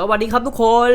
สวัสดีครับทุกคน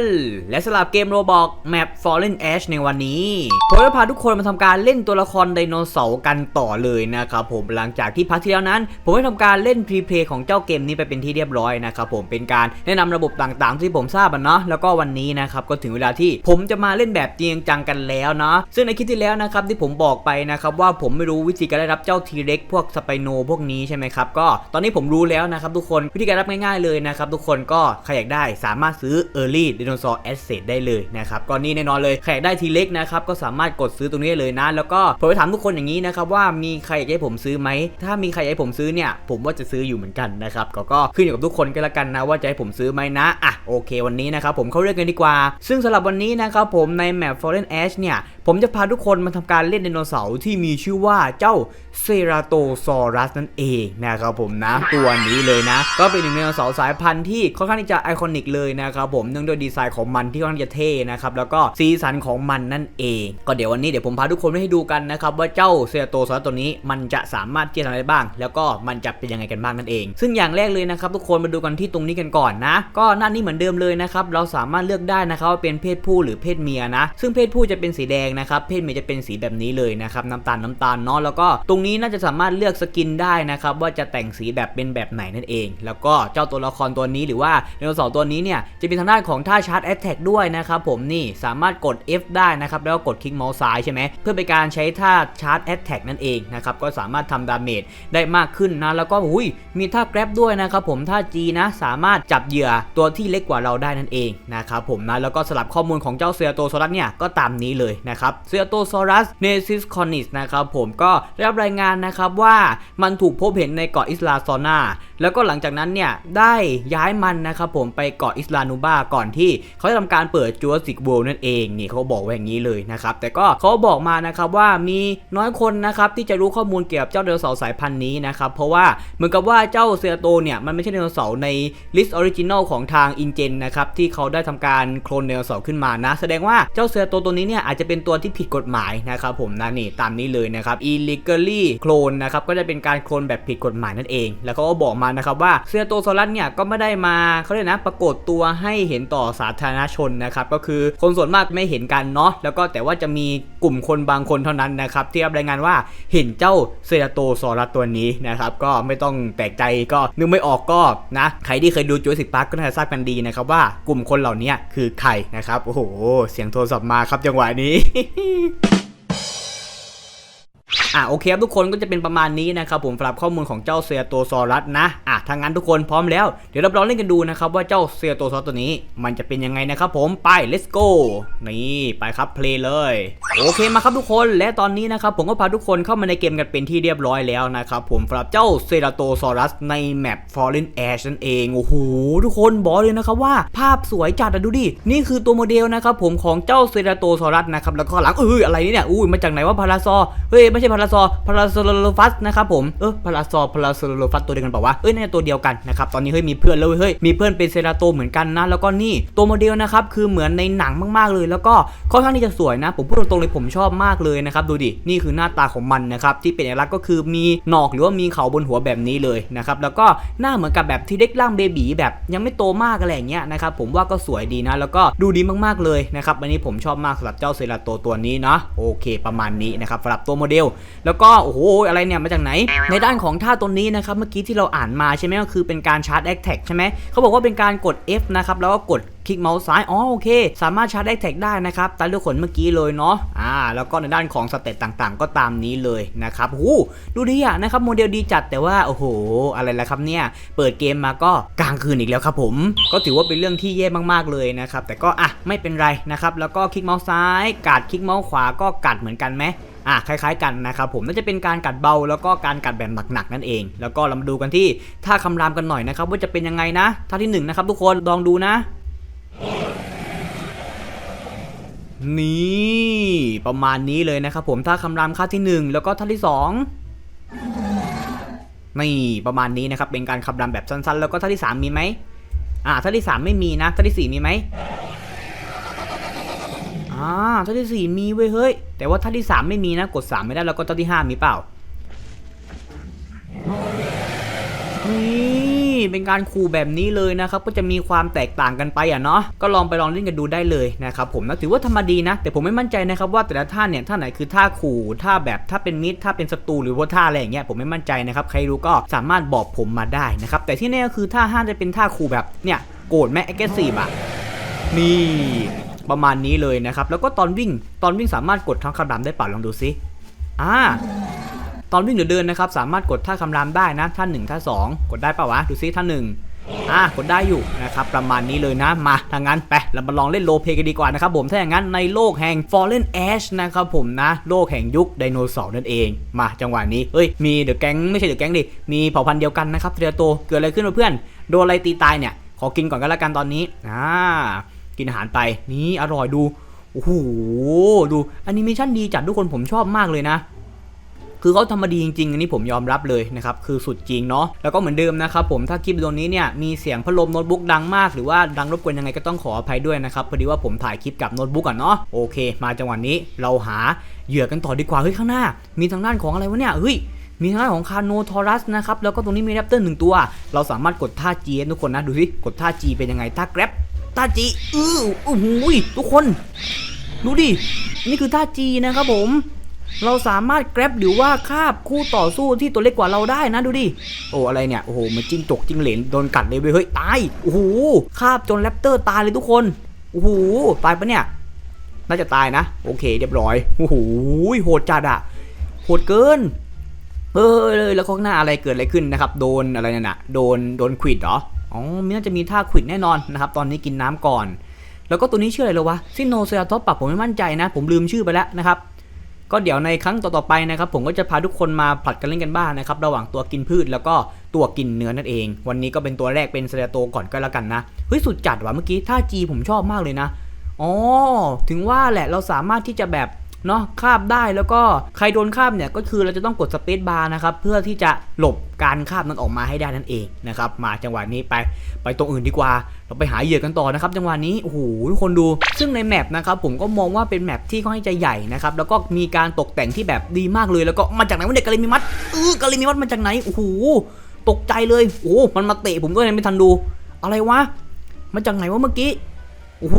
และสำหรับเกมโรบอกแมป Fallen Ash ในวันนี้ผมจะพาทุกคนมาทำการเล่นตัวละครไดโนเสาร์กันต่อเลยนะครับผมหลังจากที่พักที่แล้วนั้น ผมได้ทำการเล่นพรีเพลย์ของเจ้าเกมนี้ไปเป็นที่เรียบร้อยนะครับผมเป็นการแนะนำระบบต่างๆ ที่ผมทราบอะเนาะแล้วก็วันนี้นะครับก็ถึงเวลาที่ผมจะมาเล่นแบบจริงจังกันแล้วเนาะซึ่งในคลิปที่แล้วนะครับที่ผมบอกไปนะครับว่าผมไม่รู้วิธีการได้รับเจ้าทีเร็กพวกสไปโนพวกนี้ใช่ไหมครับก็ตอนนี้ผมรู้แล้วนะครับทุกคนวิธีการรับง่ายๆเลยนะครับทุกคนก็ใครอยากได้สามารถซื้อ Early Dinosaur Asset ได้เลยนะครับก็นี่แน่นอนเลยใครอยากได้ทีเล็กนะครับก็สามารถกดซื้อตรงนี้เลยนะ แล้วก็ผมไปถามทุกคนอย่างนี้นะครับว่ามีใครอยากให้ผมซื้อไหมถ้ามีใครอยากให้ผมซื้อเนี่ยผมว่าจะซื้ออยู่เหมือนกันนะครับก็ก็ขึ้นอยู่กับทุกคนก็แล้วกันนะว่าจะให้ผมซื้อไหมนะอะโอเค วันนี้นะครับผมเข้าเรื่องกันดีกว่า ซึ่งสำหรับวันนี้นะครับผมในแมป Fallen Ash เนี่ยผมจะพาทุกคนมาทำการเล่นไดโนเสาร์ที่มีชื่อว่าเจ้าเซราโตซอรัสนั่นเองนะครับผมนะตัวนี้เลยนะ ก็เป็นหนึ่งในไดโนเสาร์สายพันธุ์ที่ค่อนข้างที่จะไอคอนิกเลยนะครับผมเนื่องด้วยดีไซน์ของมันที่ค่อนข้างจะเท่นะครับแล้วก็สีสันของมันนั่นเอง ก็เดี๋ยววันนี้เดี๋ยวผมพาทุกคนไปให้ดูกันนะครับว่าเจ้าเซราโตซอสตัวนี้มันจะสามารถที่จะทำอะไรบ้าง แล้วก็มันจะเป็นยังไงกันบ้างนั่นเอง ซึ่งอย่างแรกเลยนะครับทุกคนมาดูกันที่ตรงนี้กันก่อนนะ ก็หน้านี้เหมือนเดิมเลยนะครับเราสามารถเลือกได้นะครับว่าเป็นเพศผู้หรือเพศเมียนะ ซึ่งเพศผู้จะเป็นสีแดงนะครับเพศเมียจะเป็นสีแบบนี้เลยนะครับน้ำตาลน้ำตาลเนาะแล้วก็ตรงนี้น่าจะสามารถเลือกสกินได้นะครับว่าจะแต่งสีแบบเป็นแบบไหนนั่นเอง แล้วก็เจ้าตัวละครตัวนี้หรือว่าไดโนเสาร์ตัวนี้เนี่ยจะเป็นทางด้านของท่าชาร์จแอตแทกด้วยนะครับผมนี่สามารถกด F ได้นะครับแล้วก็กดคลิกเมาส์ซ้ายใช่ไหมเพื่อเป็นการใช้ท่าชาร์จแอตแทกนั่นเองนะครับก็สามารถทำดาเมจได้มากขึ้นนะแล้วก็อุ้ยมีท่าแกร็บด้วยนะครับผมท่า G นะสามารถจับเหยื่อตัวที่เล็กกว่าเราได้นั่นเองนะครับผมนะแล้วก็สลับข้อมูลของเจ้าเซียโตซอรัสเนี่ยก็ตามนี้เลยนะครับเซียโตซอรัสเนซิสคอนิสนะครับผมก็ได้รับรายงานนะครับว่ามันถูกพบเห็นในเกาะอิสลาซอนา แล้วก็หลังจากนั้นเนี่ยได้ย้ายมันนะครับผมไปเกาะอิสลานูบาก่อนที่เขาจะทำการเปิดจูราสสิกเวิลด์นั่นเองนี่เขาบอกไว้อย่างนี้เลยนะครับแต่ก็เขาบอกมานะครับว่ามีน้อยคนนะครับที่จะรู้ข้อมูลเกี่ยวกับเจ้าไดโนเสาร์สายพันธุ์นี้นะครับเพราะว่าเหมือนกับว่าเจ้าเซียโตเนี่ยมันไม่ใช่ไดโนเสาร์ในลิสต์ออริจินอลของทางอินเจนนะครับที่เขาได้ทำการโคลนไดโนเสาร์ขึ้นมานะ แสดงว่าเจ้าเซียโตตัวนี้เนี่ยอาจจะเป็นตัวที่ผิดกฎหมายนะครับผมนะนี่ตามนี้เลยนะครับ illegally clone นะครับก็จะเป็นการโคลนแบบผิดกฎหมายนั่นเอง แล้วเขาก็บอกมานะครับว่าเซียโตซอรัสเนี่ยก็ไม่ได้มาเขาเรียกนะปรากฏตัวให้เห็นต่อสาธารณชนนะครับก็คือคนส่วนมากไม่เห็นกันเนาะแล้วก็แต่ว่าจะมีกลุ่มคนบางคนเท่านั้นนะครับที่รับรายงานว่าเห็นเจ้าเซราโตซอรัสตัวนี้นะครับก็ไม่ต้องแปลกใจก็นึกไม่ออกก็นะใครที่เคยดูจูราสสิกพาร์คก็น่าจะทราบกันดีนะครับว่ากลุ่มคนเหล่านี้คือใครนะครับโอ้โหเสียงโทรศัพท์มาครับจังหวะนี้ อะโอเคครับทุกคนก็จะเป็นประมาณนี้นะครับผมสำหรับข้อมูลของเจ้าเซียโตซอรัสนะอะถ้างั้นทุกคนพร้อมแล้ว เดี๋ยวเราลองเล่นกันดูนะครับว่าเจ้าเซียโตซอรัสตัวนี้ มันจะเป็นยังไงนะครับผมไป let's go นี่ไปครับ play เลยโอเคมาครับทุกคนและตอนนี้นะครับผมก็พาทุกคนเข้ามาในเกมกันเป็นที่เรียบร้อยแล้วนะครับผมสำหรับเจ้าเซราโตซอรัสในแมป Fallen Ash นั่นเองโอ้โหทุกคนบอกเลยนะครับว่าภาพสวยจัดอะดูดินี่คือตัวโมเดลนะครับผมของเจ้าเซราโตซอรัสนะครับแล้วก็หลังเอออะไรนี้เนี่ยอุ้ยมาจากไหนว่าพาราซอเฮ้ยไม่ใช่พาราซอพาราโซโลฟัสนะครับผมเออพาราซอพาราโซโลฟัสตัวเดียวกันเปล่าวะเอ้ยน่าจะตัวเดียวกันนะครับตอนนี้เฮ้ยมีเพื่อนแล้วเว้ยเฮ้ยมีเพื่อนเป็นเซราโตเหมือนกันนะแล้วก็นี่ตัวโมเดลนะครับคือเหมือนในหนังมากๆเลย แล้วก็ค่อนข้างที่จะสวยนะ ผมพูดตรงๆเลยผมชอบมากเลยนะครับดูดินี่คือหน้าตาของมันนะครับที่เป็นเอกลักษณ์ก็คือมีหนอกหรือว่ามีเขาบนหัวแบบนี้เลยนะครับแล้วก็หน้าเหมือนกับแบบที่เด็กร่างเบบีแบบยังไม่โตมากอะไรอย่างเงี้ยนะครับผมว่าก็สวยดีนะ แล้วก็ดูดีมากๆเลยนะครับอันนี้ผมชอบมากสำหรับเจ้าเซราโตตัวนี้นะโอเค ประมาณนี้นะครับสำหรับตัวโมเดลแล้วก็โอ้โหอะไรเนี่ยมาจากไหน ในด้านของท่าตัวนี้นะครับเมื่อกี้ที่เราอ่านมาใช่ไหมก็คือเป็นการชาร์จแอคแท็กใช่ไหมเขาบอกว่าเป็นการกด F นะครับแล้วก็กดคลิกเมาส์ซ้าย อ๋อโอเค สามารถชาร์จแอคแท็กได้นะครับตามที่ขนเมื่อกี้เลยเนาะ อ่า แล้วก็ในด้านของสเตตต่างๆ ก็ตามนี้เลยนะครับหูดูดีอะนะครับโมเดลดีจัดแต่ว่า โอ้โห อะไรละครับเนี่ย เปิดเกมมาก็กลางคืนอีกแล้วครับผม ก็ถือว่าเป็นเรื่องที่แย่มากๆเลยนะครับ แต่ก็อะไม่เป็นไรนะครับ แล้วก็คลิกเมาส์ซ้าย กัดคลิกเมาส์ขวาก็กัดเหมือนกันไหม อะคล้ายๆกันนะครับผมน่าจะเป็นการกัดเบาแล้วก็การกัดแบบหนักๆนั่นเอง แล้วก็เรามาดูกันที่ท่าคำรามกันหน่อยนะครับว่าจะเป็นยังไงนะท่าที่หนึ่งนะครับทุกคนลองดูนะนี่ประมาณนี้เลยนะครับผมท่าคำรามท่าที่หนึ่งแล้วก็ท่าที่สองนี่ประมาณนี้นะครับเป็นการคำรามแบบสั้นๆ แล้วก็ท่าที่สามมีไหมอ่าท่าที่สามไม่มีนะท่าที่สี่มีไหม อ่าท่าที่สี่มีเว้ยเฮ้ย แต่ว่าท่าที่สามไม่มีนะ กดสามไม่ได้แล้วก็ท่าที่ห้ามีเปล่า นี่เป็นการขู่แบบนี้เลยนะครับ ก็จะมีความแตกต่างกันไปอะเนาะ ก็ลองไปลองเล่นกันดูได้เลยนะครับผมนะถือว่าธรรมดีนะ แต่ผมไม่มั่นใจนะครับว่าแต่ละท่าเนี่ยท่าไหนคือท่าขู่ท่าแบบถ้าเป็นมิดท่าเป็นศัตรูหรือว่าท่าอะไรอย่างเงี้ยผมไม่มั่นใจนะครับ ใครรู้ก็สามารถบอกผมมาได้นะครับ แต่ที่แน่ก็คือท่าห้าจะเป็นท่าขู่แบบเนี่ยโกรธแม่แอคทีฟอะนี่ ประมาณนี้เลยนะครับ แล้วก็ตอนวิ่งตอนวิ่งสามารถกดทั้งคำรามได้ป่ะลองดูซิอ่าตอนวิ่งหรือเดินนะครับ สามารถกดท่าคำรามได้นะท่าหนึ่งท่าสองกดได้ป่าวะดูซิท่าหนึ่งอ่ากดได้อยู่นะครับประมาณนี้เลยนะมาทางนั้นไปเรามาลองเล่นโลเพกันดีกว่านะครับผมถ้าอย่างนั้นในโลกแห่ง Fallen Ash นะครับผมนะ โลกแห่งยุคไดโนเสาร์นั่นเอง มาจังหวะนี้เอ้ยมีเดอะแก๊งไม่ใช่เดอะแก๊งดิมีเผ่าพันธุ์เดียวกันนะครับเทเรโตเกิดอะไรขึ้นวะเพื่อนโดนอะไรตีตายเนี่ยขอกินก่อนก็แล้วกันตอนนี้อ่า กินอาหารไปนี่อร่อยดูโอ้โหดูแอนิเมชันดีจัดทุกคนผมชอบมากเลยนะคือเขาทำมาดีจริงๆ อันนี้ผมยอมรับเลยนะครับ คือสุดจริงเนาะ แล้วก็เหมือนเดิมนะครับผม ถ้าคลิปวิดีโอนี้เนี่ย มีเสียงพัดลมโน้ตบุ๊กดังมาก หรือว่าดังรบกวนยังไงก็ต้องขออภัยด้วยนะครับ พอดีว่าผมถ่ายคลิปกับโน้ตบุ๊กอะเนาะ โอเค มาจังหวะนี้เราหาเหยื่อกันต่อดีกว่า เฮ้ยข้างหน้า มีทางด้านของอะไรวะเนี่ย เฮ้ย มีทางด้านของคาโนทอรัสนะครับ แล้วก็ตรงนี้มีแรปเตอร์หนึ่งตัว เราสามารถกดท่า G ทุกคนนะ ดูสิ กดท่า G เป็นยังไง ท่าแกร็บ ท่า G อื้อโอ้โหยทุกคนดูดิ นี่คือท่า G นะครับผม เราสามารถแกร็บหรือว่าคาบคู่ต่อสู้ที่ตัวเล็กกว่าเราได้นะดูดิ โอ้อะไรเนี่ย โอ้โห มันจิ้งจกจิ้งเหลนโดนกัดเลยเว้ย เฮ้ย ตาย โอ้โห คาบจนแรปเตอร์ตายเลยทุกคน โอ้โห ตายปะเนี่ย น่าจะตายนะ โอเคเรียบร้อย โอ้โห โหดจัดอะโหดเกินเออเลยแล้วข้างหน้าอะไรเกิดอะไรขึ้นนะครับ โดนอะไรนั่นน่ะโดน โดนขวิดเหรอ อ๋อมีน่าจะมีท่าขวิดแน่นอนนะครับตอนนี้กินน้ำก่อน แล้วก็ตัวนี้ชื่ออะไรเลยวะซิโนเซียท็อปปรับผมไม่มั่นใจนะ ผมลืมชื่อไปแล้วนะครับก็เดี๋ยวในครั้งต่อๆไปนะครับ ผมก็จะพาทุกคนมาผลัดกันเล่นกันบ้างนะครับระหว่างตัวกินพืชแล้วก็ตัวกินเนื้อนั่นเอง วันนี้ก็เป็นตัวแรกเป็นเซเลโตก่อนก็แล้วกันนะเฮ้ยสุดจัดว่ะเมื่อกี้ท่าจีผมชอบมากเลยนะอ๋อถึงว่าแหละเราสามารถที่จะแบบ เนาะคาบได้แล้วก็ใครโดนคาบเนี่ยก็คือเราจะต้องกดสเปซบาร์นะครับเพื่อที่จะหลบการคาบนั้นออกมาให้ได้นั่นเองนะครับมาจังหวะนี้ไปไปตรงอื่นดีกว่า เราไปหาเหยื่อกันต่อนะครับจังหวะนี้โอ้โหทุกคนดูซึ่งในแมปนะครับผมก็มองว่าเป็นแมปที่ค่อนข้างจะใหญ่นะครับแล้วก็มีการตกแต่งที่แบบดีมากเลยแล้วก็มาจากไหนวะเด็กกาลิมิมัดเออกาลิมิมัดมาจากไหนโอ้โหตกใจเลยโอ้โมันมาเตะผมก็ยังไม่ทันดู อะไรวะมาจากไหนวะเมื่อกี้โอ้โห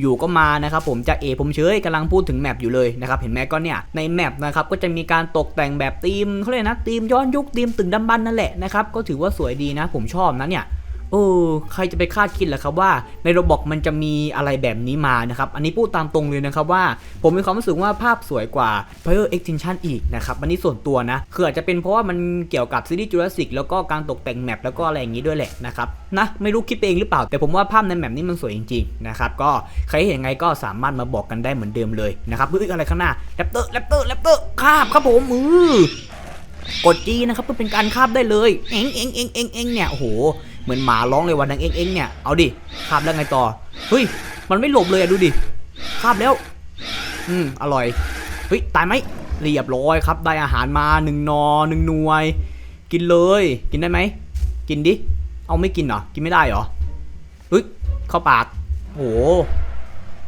อยู่ๆก็มานะครับผมจะเอผมเฉยกำลังพูดถึงแมปอยู่เลยนะครับเห็นไหมก็เนี่ยในแมปนะครับก็จะมีการตกแต่งแบบธีมเขาเรียกนะธีมย้อนยุคธีมตึงดำบันนั่นแหละนะครับก็ถือว่าสวยดีนะผมชอบนะเนี่ย เออใครจะไปคาดคิดแหละครับว่าในระบบมันจะมีอะไรแบบนี้มานะครับ อันนี้พูดตามตรงเลยนะครับว่า ผมมีความรู้สึกว่าภาพสวยกว่า Fire Extinction อีกนะครับอันนี้ส่วนตัวนะคืออาจจะเป็นเพราะว่ามันเกี่ยวกับซีรีส์ Jurassic แล้วก็การตกแต่งแมปแล้วก็อะไรอย่างนี้ด้วยแหละนะครับนะไม่รู้คิดเองหรือเปล่า แต่ผมว่าภาพในแมปนี้มันสวยจริงๆนะครับก็ใครเห็นยังไงก็สามารถมาบอกกันได้เหมือนเดิมเลยนะครับเฮ้ยอะไรข้างหน้าแรปเตอร์แรปเตอร์แรปเตอร์คาบครับผมมือกดจีนะครับเพื่อเป็นการคาบได้เลย เอ็งเอ็งเอ็งเอ็งเอ็งเนี่ยโอ้โห เหมือนหมาร้องเลยวันนังเอ็งเอ็งเนี่ย เอาดิคาบแล้วไงต่อ เฮ้ย มันไม่หลบเลยอะดูดิคาบแล้ว อืม อร่อย เฮ้ย ตายไหมเรียบร้อยครับ ได้อาหารมาหนึ่งนอหนึ่งหน่วย กินเลย กินได้ไหม กินดิ เอาไม่กินเหรอ กินไม่ได้เหรอเฮ้ย เข้าปากโห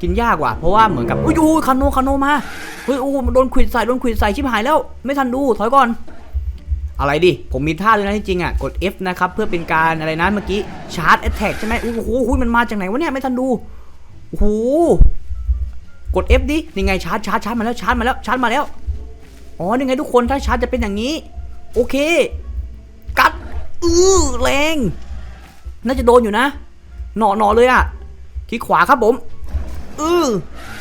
กินยากว่ะ เพราะว่าเหมือนกับ อุ้ยคาโนคาโนมา เฮ้ย โอ้โดนขวิดใส่ โดนขวิดใส่ ชิบหายแล้ว ไม่ทันดู ถอยก่อน อะไรดิ ผมมีท่าเลยนะที่จริงอะ กด F นะครับ เพื่อเป็นการอะไรนะเมื่อกี้ชาร์จแอตแทกใช่ไหมโอ้โหมันมาจากไหนวะเนี่ย ไม่ทันดูโอ้โหกด F ดินี่ไงชาร์จชาร์จชาร์จมาแล้วชาร์จมาแล้วชาร์จมาแล้วอ๋อนี่ไงทุกคนถ้าชาร์จจะเป็นอย่างนี้ โอเค กัดอือแรงน่าจะโดนอยู่นะหนอหนอเลยอะคลิกขวาครับผมอือ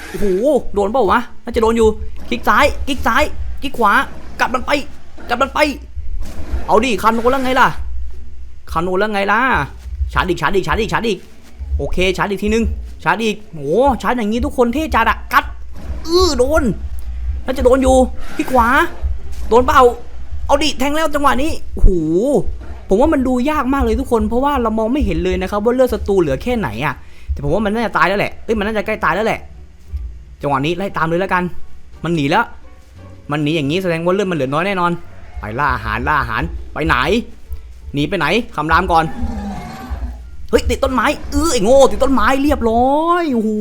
โอ้โหโดนเปล่าวะน่าจะโดนอยู่คลิกซ้ายคลิกซ้ายคลิกขวากลับมันไปกลับมันไป เอาดิคาโนแล้วไงล่ะคาโนแล้วไงล่ะชาร์จอีกชาร์จอีกชาร์จอีกชาร์จอีกโอเคชาร์จอีกทีนึงชาร์จอีกโอ้ชาร์จอย่างนี้ทุกคนเท่จัดอะกัดอื้อโดนน่าจะโดนอยู่ที่ขวา โดนเปล่าเอาดิแทงแล้วจังหวะนี้โอ้โหผมว่ามันดูยากมากเลยทุกคนเพราะว่าเรามองไม่เห็นเลยนะครับว่าเลือดศัตรูเหลือแค่ไหนอะแต่ผมว่ามันน่าจะตายแล้วแหละเอ้ยมันน่าจะใกล้ตายแล้วแหละ จังหวะนี้ไล่ตามเลยแล้วกัน มันหนีแล้ว มันหนีอย่างนี้แสดงว่าเลือดมันเหลือน้อยแน่นอน ไปล่าอาหารล่าอาหารไปไหนหนีไปไหนคำรามก่อนเฮ้ยติดต้นไม้เออไอ้โง่ติดต้นไม้เรียบร้อยโอ้โห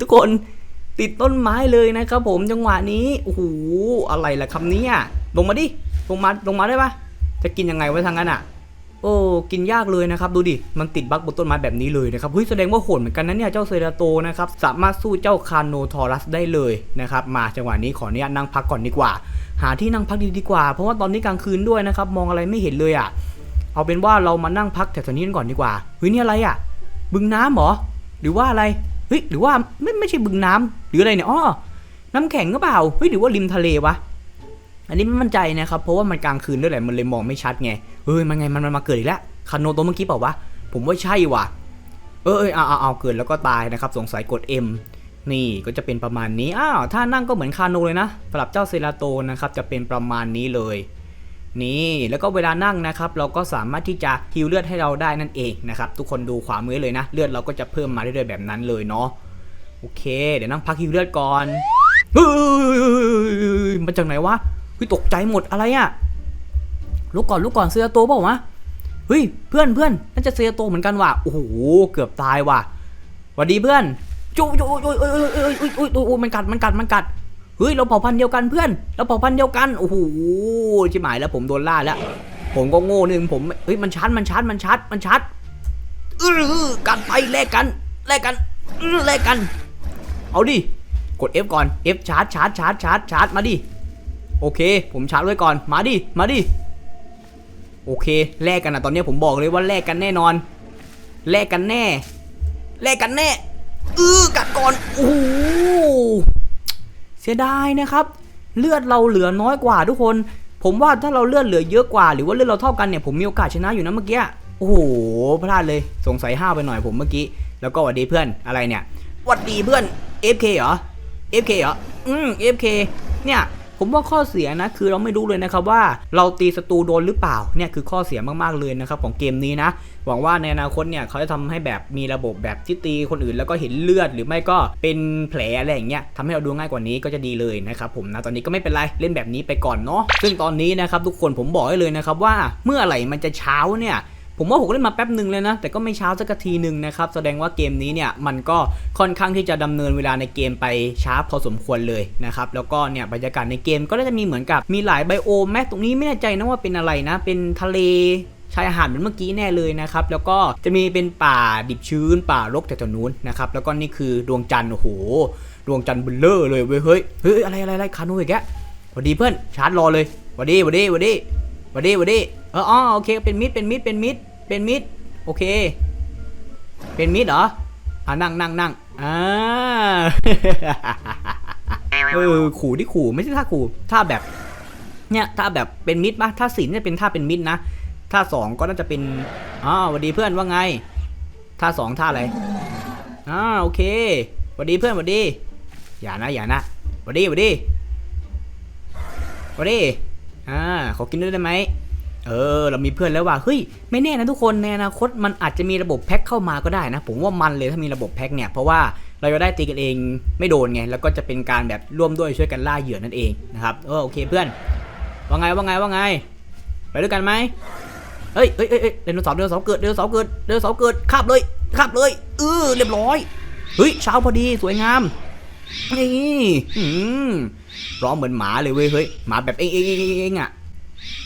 ทุกคนติดต้นไม้เลยนะครับผมจังหวะนี้โอ้โหอะไรล่ะคำนี้ลงมาดิลงมาลงมาได้ปะจจะกินยังไงไว้ทางนั้นอะ โอ้กินยากเลยนะครับดูดิมันติดบั๊กบนต้นไม้แบบนี้เลยนะครับเฮ้ยแสดงว่าโหดเหมือนกันนะเนี่ยเจ้าเซราโตนะครับสามารถสู้เจ้าคาโนทอรัสได้เลยนะครับมาจังหวะนี้ขออนุญาตนั่งพักก่อนดีกว่า หาที่นั่งพักดีดีกว่า เพราะว่าตอนนี้กลางคืนด้วยนะครับมองอะไรไม่เห็นเลยอะเอาเป็นว่าเรามานั่งพักแถวๆนี้กันก่อนดีกว่าเฮ้ยนี่อะไรอะ บึงน้ำหรอหรือว่าอะไรเฮ้ยหรือว่าไม่ไม่ใช่บึงน้ำหรืออะไรเนี่ยอ้อน้ำแข็งก็เปล่าเฮ้ยหรือว่าริมทะเลวะ อันนี้ไม่มั่นใจนะครับ เพราะว่ามันกลางคืนด้วยแหละ มันเลยมองไม่ชัดไง เฮ้ย มันไง มันมันมาเกิดอีกแล้วคาโนตัวเมื่อกี้เปล่าวะ ผมว่าใช่ว่ะ เออเออเอาเอาเอาเกิดแล้วก็ตายนะครับ สงสัยกด M นี่ก็จะเป็นประมาณนี้ อ้าว ถ้านั่งก็เหมือนคาโนเลยนะสำหรับเจ้าเซราโตนะครับ จะเป็นประมาณนี้เลย นี่ แล้วก็เวลานั่งนะครับ เราก็สามารถที่จะฮิวเลือดให้เราได้นั่นเองนะครับ ทุกคนดูขวามือเลยนะ เลือดเราก็จะเพิ่มมาเรื่อยๆแบบนั้นเลยเนาะ โอเค เดี๋ยวนั่งพักฮิวเลือดก่อนเฮ้ยมาจากไหนวะ เฮ้ยตกใจหมดอะไรอะลุกก่อนลุกก่อนเซียโตเปล่าวะเฮ้ยเพื่อนเพื่อนน่าจะเซียโตเหมือนกันว่ะโอ้โหเกือบตายว่ะหวัสดีเพื่อนจุ๊ยจุ๊ยจุ๊ยเอ้ยเอ้ยเอ้ยเอ้ยเอ้ยเอ้ยมันกัดมันกัดมันกัดเฮ้ยเราเผ่าพันธุ์เดียวกันเพื่อน เราเผ่าพันธุ์เดียวกันโอ้โหชิบหายแล้วผมโดนล่าแล้วผมก็โง่หนึ่งผมเฮ้ยมันชัดมันชัดมันชัดมันชัดเออกันไปแลกกันแลกกันแลกกัน เอาดิกด F ก่อน F ชาร์จชาร์จชาร์จชาร์จชาร์จมาดิ โอเค ผมชาร์จไว้ก่อน มาดิ มาดิ โอเค แลกกันนะตอนนี้ผมบอกเลยว่าแลกกันแน่นอน แลกกันแน่ แลกกันแน่ เออกัดก่อน โอ้โหเสียดายนะครับ เลือดเราเหลือน้อยกว่าทุกคน ผมว่าถ้าเราเลือดเหลือเยอะกว่า หรือว่าเลือดเราเท่ากันเนี่ย ผมมีโอกาสชนะอยู่นะเมื่อกี้ โอ้โห พลาดเลย สงสัยห้าวไปหน่อยผมเมื่อกี้ แล้วก็หวัดดีเพื่อน อะไรเนี่ยหวัดดีเพื่อน FK เหรอ FK เหรอ อืม FK เนี่ย ผมว่าข้อเสียนะคือเราไม่รู้เลยนะครับว่าเราตีศัตรูโดนหรือเปล่าเนี่ยคือข้อเสียมากๆเลยนะครับของเกมนี้นะหวังว่าในอนาคตเนี่ยเขาจะทำให้แบบมีระบบแบบที่ตีคนอื่นแล้วก็เห็นเลือดหรือไม่ก็เป็นแผลอะไรอย่างเงี้ยทำให้เราดูง่ายกว่านี้ก็จะดีเลยนะครับผมนะตอนนี้ก็ไม่เป็นไรเล่นแบบนี้ไปก่อนเนาะซึ่งตอนนี้นะครับทุกคนผมบอกให้เลยนะครับว่าเมื่อไหร่มันจะเช้าเนี่ย ผมว่าผมเล่นมาแป๊บหนึ่งเลยนะ แต่ก็ไม่ช้าสักทีหนึ่งนะครับ แสดงว่าเกมนี้เนี่ยมันก็ค่อนข้างที่จะดำเนินเวลาในเกมไปช้าพอสมควรเลยนะครับ แล้วก็เนี่ยบรรยากาศในเกมก็จะมีเหมือนกับมีหลายไบโอมแม้ตรงนี้ไม่แน่ใจนะว่าเป็นอะไรนะ เป็นทะเลชายหาดเหมือนเมื่อกี้แน่เลยนะครับ แล้วก็จะมีเป็นป่าดิบชื้น ป่ารกจากจนู้นนะครับ แล้วก็นี่คือดวงจันทร์โอ้โห ดวงจันทร์เบลเลอร์เลยเว้ยเฮ้ยเฮ้ยอะไรอะไรอะไรคาโนอีกแกสวัสดีเพื่อนชาร์จรอเลยสวัสดีสวัสดีสวัสดี วัสดีสวัสดีเอออ๋อโอเคเป็นมิดเป็นมิดเป็นมิดเป็นมิดโอเค เป็นมิดเหรออ่านั่งนั่งนั่งอ่าเออขู่ที่ขู่ไม่ใช่ท่าขู่ท่าแบบ เนี่ยท่าแบบเป็นมิดปะถ้าสินเนี่ยเป็นท่าเป็นมิดนะท่าสองก็น่าจะเป็นอ๋อสวัสดีเพื่อนว่าไงท่าสองท่าอะไรอ่าโอเคสวัสดีเพื่อนสวัสดีอย่านะอย่านะสวัสดีสวัสดีสวัสดี อ่าขอกินด้วยได้ไหมเออ เรามีเพื่อนแล้วว่ะเฮ้ยไม่แน่นะทุกคนในอนาคตมันอาจจะมีระบบแพ็คเข้ามาก็ได้นะ ผมว่ามันเลยถ้ามีระบบแพ็คเนี่ยเพราะว่าเราจะได้ตีกันเองไม่โดนไงแล้วก็จะเป็นการแบบร่วมด้วยช่วยกันล่าเหยื่อนั่นเองนะครับเออโอเคเพื่อนว่าไงว่าไงว่าไง ไปด้วยกันไหมเฮ้ยเฮ้ยเฮ้ยเดนเสาร์ไดนเสาร์เกิดไดโนเสาร์เกิดไดโนเสาร์เกิดคาบเลยคาบเลยเออเรียบร้อยเฮ้ยเช้าพอดีสวยงาม นี่ร้องเหมือนหมาเลยเว้ยเฮ้ยหมาแบบเองเองเองเององอะ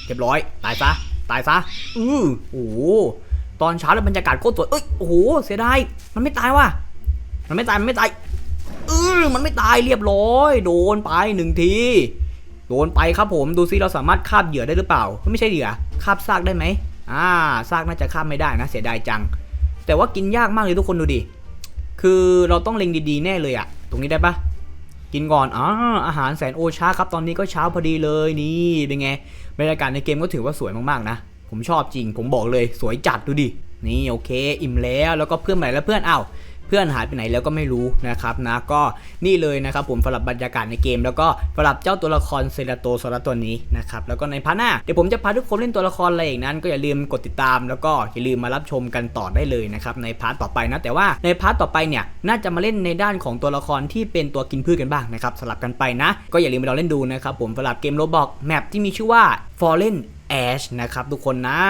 เรียบร้อย ตายซะตายซะอือโอ้ตอนเช้าแล้วบรรยากาศโคตรสวยเอ้ยโอ้โหเสียดายมันไม่ตายว่ะมันไม่ตายมันไม่ตายอือมันไม่ตายเรียบร้อย โดนไปหนึ่งทีโดนไปครับผมดูซิเราสามารถคาบเหยื่อได้หรือเปล่า ไม่ใช่เหยื่อคาบซากได้ไหมอ่าซากน่าจะคาบไม่ได้นะ เสียดายจัง แต่ว่ากินยากมากเลยทุกคนดูดิคือเราต้องเล็งดีๆแน่เลยอะ ตรงนี้ได้ปะกินก่อนอ๋ออาหารแสนโอชาครับ ตอนนี้ก็เช้าพอดีเลยนี่ เป็นไง บรรยากาศในเกมก็ถือว่าสวยมากๆนะ ผมชอบจริง ผมบอกเลยสวยจัดดูดิ นี่โอเค อิ่มแล้ว แล้วก็เพื่อนใหม่แล้วเพื่อนอ้าว เพื่อนหายไปไหนแล้วก็ไม่รู้นะครับนะก็นี่เลยนะครับผมสำหรับบรรยากาศในเกม แล้วก็สำหรับเจ้าตัวละครเซราโตโซลาตัวนี้นะครับแล้วก็ในพาร์ทหน้าเดี๋ยวผมจะพาทุกคนเล่นตัวละครอะไรอย่างนั้น ก็อย่าลืมกดติดตาม แล้วก็อย่าลืมมารับชมกันต่อได้เลยนะครับในพาร์ทต่อไปนะแต่ว่าในพาร์ทต่อไปเนี่ยน่าจะมาเล่นในด้านของตัวละครที่เป็นตัวกินพืชกันบ้างนะครับสลับกันไปนะ ก็อย่าลืมไปลองเล่นดูนะครับผมสำหรับเกมโรบอกแมปที่มีชื่อว่า Fallen Ash นะครับทุกคนนะ